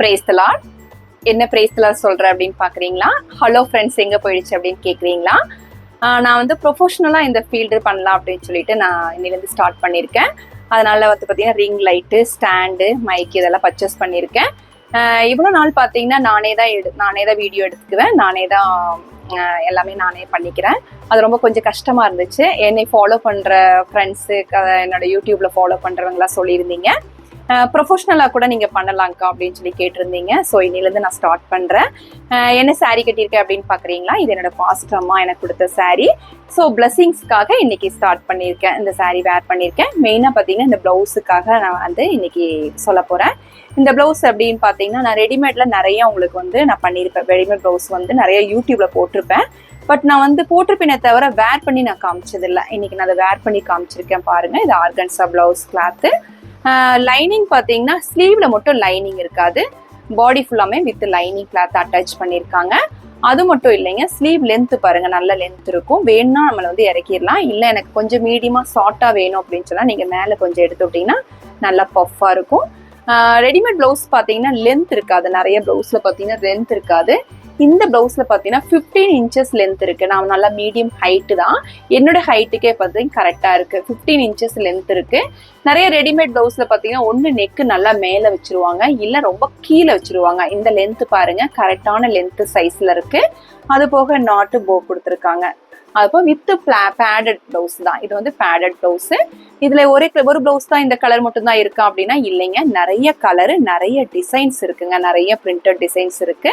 பிரேஸ்தலா என்ன பிரேஸ்தலா சொல்கிறேன் அப்படின்னு பார்க்குறீங்களா ஹலோ ஃப்ரெண்ட்ஸ் எங்கே போயிடுச்சு அப்படின்னு கேட்குறீங்களா நான் வந்து ப்ரொஃபஷ்னலாக இந்த ஃபீல்டு பண்ணலாம் அப்படின்னு சொல்லிட்டு நான் இன்னிலேருந்து ஸ்டார்ட் பண்ணியிருக்கேன். அதனால் வந்து பார்த்தீங்கன்னா ரிங் லைட்டு ஸ்டாண்டு மைக் இதெல்லாம் பர்ச்சேஸ் பண்ணியிருக்கேன். இவ்வளோ நாள் பார்த்தீங்கன்னா நானே தான் எடு நானே தான் வீடியோ எடுத்துக்குவேன். நானே தான் எல்லாமே நானே பண்ணிக்கிறேன். அது ரொம்ப கொஞ்சம் கஷ்டமாக இருந்துச்சு. என்னை ஃபாலோ பண்ணுற ஃப்ரெண்ட்ஸு என்னோட யூடியூப்பில் ஃபாலோ பண்ணுறவங்களாம் சொல்லியிருந்தீங்க. ப்ரொஃபஷ்னலாக கூட நீங்கள் பண்ணலாங்க்கா அப்படின்னு சொல்லி கேட்டிருந்தீங்க. ஸோ இன்னிலேருந்து நான் ஸ்டார்ட் பண்ணுறேன் என்ன saree கட்டியிருக்கேன் அப்படின்னு பார்க்குறீங்களா? இது என்னோட பாஸ்ட் அம்மா எனக்கு கொடுத்த சாரீ ஸோ பிளஸ்ஸிங்ஸ்க்காக இன்னைக்கு ஸ்டார்ட் பண்ணியிருக்கேன். இந்த சாரீ வேர் பண்ணியிருக்கேன். மெயினாக பார்த்தீங்கன்னா இந்த ப்ளவுஸுக்காக நான் வந்து இன்னைக்கு சொல்ல போகிறேன் இந்த ப்ளவுஸ் அப்படின்னு பார்த்தீங்கன்னா நான் ரெடிமேடில் நிறைய உங்களுக்கு வந்து நான் பண்ணியிருப்பேன். ரெடிமேட் ப்ளவுஸ் வந்து நிறைய யூடியூப்பில் போட்டிருப்பேன். பட் நான் வந்து போட்டிருப்பேனே தவிர வேர் பண்ணி நான் காமிச்சதில்லை. இன்னைக்கு நான் அதை வேர் பண்ணி காமிச்சிருக்கேன் பாருங்கள் இது ஆர்கன்ஸா ப்ளவுஸ் கிளாத்து லைனிங் பார்த்தீங்கன்னா ஸ்லீவ்ல மட்டும் லைனிங் இருக்காது. பாடி ஃபுல்லாமே வித் லைனிங் கிளாத் அட்டாச் பண்ணியிருக்காங்க. அது மட்டும் இல்லைங்க ஸ்லீவ் லென்த் பாருங்க நல்ல லென்த் இருக்கும். வேணும்னா நம்மளை வந்து இறக்கிடலாம். இல்லை எனக்கு கொஞ்சம் மீடியமா ஷார்ட்டா வேணும் அப்படின்னு சொன்னா நீங்க மேலே கொஞ்சம் எடுத்துவிட்டிங்கன்னா நல்லா பஃப்பாக இருக்கும். ரெடிமேட் ப்ளவுஸ் பார்த்தீங்கன்னா லென்த் இருக்காது. நிறைய ப்ளவுஸில் பார்த்தீங்கன்னா லென்த் இருக்காது. இந்த ப்ளவுஸில் பார்த்தீங்கன்னா ஃபிஃப்டீன் இன்ச்சஸ் லென்த் இருக்குது நான் நல்லா மீடியம் ஹைட்டு தான். என்னோட ஹைட்டுக்கே பார்த்தீங்கன்னா கரெக்டாக இருக்குது ஃபிஃப்டீன் இன்ச்சஸ் லென்த் இருக்குது நிறைய ரெடிமேட் ப்ளவுஸில் பார்த்தீங்கன்னா ஒன்று நெக்கு நல்லா மேலே வச்சிருவாங்க. இல்லை ரொம்ப கீழே வச்சுருவாங்க. இந்த லென்த்து பாருங்கள் கரெக்டான லென்த்து சைஸில் இருக்குது அது போக நாட்டு போ கொடுத்துருக்காங்க. அப்போ வித் பேடட் ப்ளவுஸ் தான். இது வந்து பேடட் ப்ளவுஸ் இதுல ஒரே ஒரு ப்ளவுஸ் தான் இந்த கலர் மட்டும் தான் இருக்கா அப்படின்னா இல்லைங்க. நிறைய கலரு நிறைய டிசைன்ஸ் இருக்குங்க. நிறைய பிரிண்டட் டிசைன்ஸ் இருக்கு.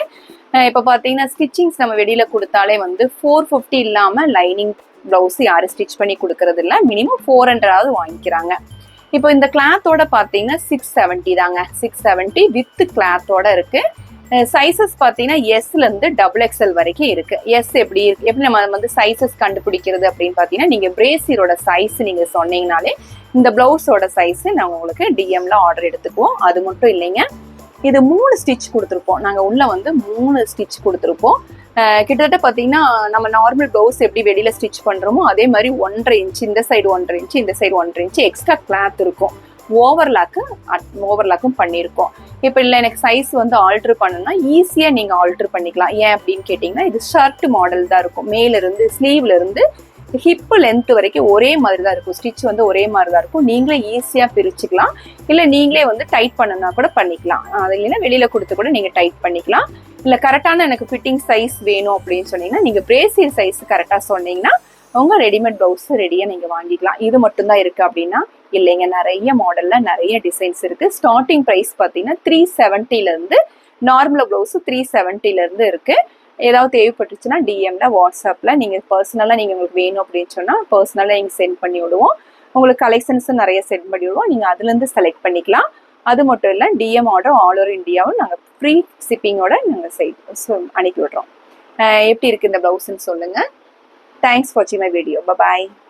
இப்போ பார்த்தீங்கன்னா ஸ்டிச்சிங்ஸ் நம்ம வெளியில கொடுத்தாலே வந்து ஃபோர் ஃபிஃப்டி இல்லாம லைனிங் ப்ளவுஸ் யாரும் ஸ்டிச் பண்ணி கொடுக்கறது இல்லை. மினிமம் ஃபோர் ஹண்ட்ரடாவது வாங்கிக்கிறாங்க. இப்போ இந்த கிளாத்தோட பார்த்தீங்கன்னா சிக்ஸ் செவன்ட்டி தாங்க. சிக்ஸ் செவன்ட்டி வித் கிளாத்தோட இருக்குது சைசஸ் பார்த்தீங்கன்னா எஸ்ல இருந்து டபுள் எக்ஸ்எல் வரைக்கும் இருக்கு. எஸ் எப்படி இருக்கு? எப்படி நம்ம வந்து சைசஸ் கண்டுபிடிக்கிறது அப்படின்னு பார்த்தீங்கன்னா நீங்க பிரேசியரோட சைஸ் நீங்க சொன்னீங்கனாலே இந்த பிளவுஸோட சைஸ் நான் உங்களுக்கு டிஎம்ல ஆர்டர் எடுத்துக்குவோம். அது மட்டும் இல்லைங்க. இது மூணு ஸ்டிச் கொடுத்துருப்போம். நாங்கள் உள்ள வந்து மூணு ஸ்டிச் கொடுத்துருப்போம். கிட்டத்தட்ட பார்த்தீங்கன்னா நம்ம நார்மல் ப்ளவுஸ் எப்படி வெளியில் ஸ்டிச் பண்ணுறோமோ அதே மாதிரி ஒன்றரை இன்ச் இந்த சைடு ஒன்றரை இன்ச் இந்த சைடு ஒன்றரை இன்ச் எக்ஸ்ட்ரா கிளாத் இருக்கும். ஓவர்லாக்கு ஓவர்லாக்கும் பண்ணியிருக்கோம். இப்போ இல்லை எனக்கு சைஸ் வந்து ஆல்ட்ரு பண்ணணும்னா ஈஸியாக நீங்கள் ஆல்ட்ரு பண்ணிக்கலாம். ஏன் அப்படின்னு கேட்டிங்கன்னா இது ஷர்ட் மாடல் தான் இருக்கும். மேலேருந்து இருந்து ஹிப்பு லென்த் வரைக்கும் ஒரே மாதிரி தான் இருக்கும். ஸ்டிச் வந்து ஒரே மாதிரி தான் இருக்கும். நீங்களே ஈஸியாக பிரிச்சுக்கலாம். இல்லை நீங்களே வந்து டைட் பண்ணனா கூட பண்ணிக்கலாம். அது இல்லைன்னா வெளியில் கொடுத்து கூட நீங்கள் டைட் பண்ணிக்கலாம். இல்லை கரெக்டான எனக்கு ஃபிட்டிங் சைஸ் வேணும் அப்படின்னு சொன்னீங்கன்னா நீங்கள் பிரேசியர் சைஸ் கரெக்டாக சொன்னீங்கன்னா உங்கள் ரெடிமேட் ப்ளவுஸ் ரெடியாக நீங்கள் வாங்கிக்கலாம். இது மட்டும்தான் இருக்குது அப்படின்னா இல்லைங்க நிறைய மாடலில் நிறைய டிசைன்ஸ் இருக்குது ஸ்டார்டிங் ப்ரைஸ் பார்த்தீங்கன்னா த்ரீ செவன்ட்டிலேருந்து நார்மலாக ப்ளவுஸு த்ரீ செவன்ட்டிலேருந்து இருக்குது ஏதாவது தேவைப்பட்டுச்சுன்னா டிஎம்ல வாட்ஸ்அப்பில் நீங்கள் பர்சனலாக நீங்கள் உங்களுக்கு வேணும் அப்படின்னு சொன்னால் பர்சனலாக நீங்கள் சென்ட் பண்ணி விடுவோம். உங்களுக்கு கலெக்ஷன்ஸும் நிறைய சென்ட் பண்ணி விடுவோம். நீங்கள் அதுலேருந்து செலக்ட் பண்ணிக்கலாம். அது மட்டும் இல்லை டிஎம் ஆர்டர் ஆல் ஓவர் இந்தியாவும் நாங்கள் ஃப்ரீ ஷிப்பிங்கோட நாங்கள் செய் அனுப்பி விடுறோம். எப்படி இருக்குது இந்த ப்ளவுஸ்ன்னு சொல்லுங்கள் Thanks for watching my video. Bye-bye.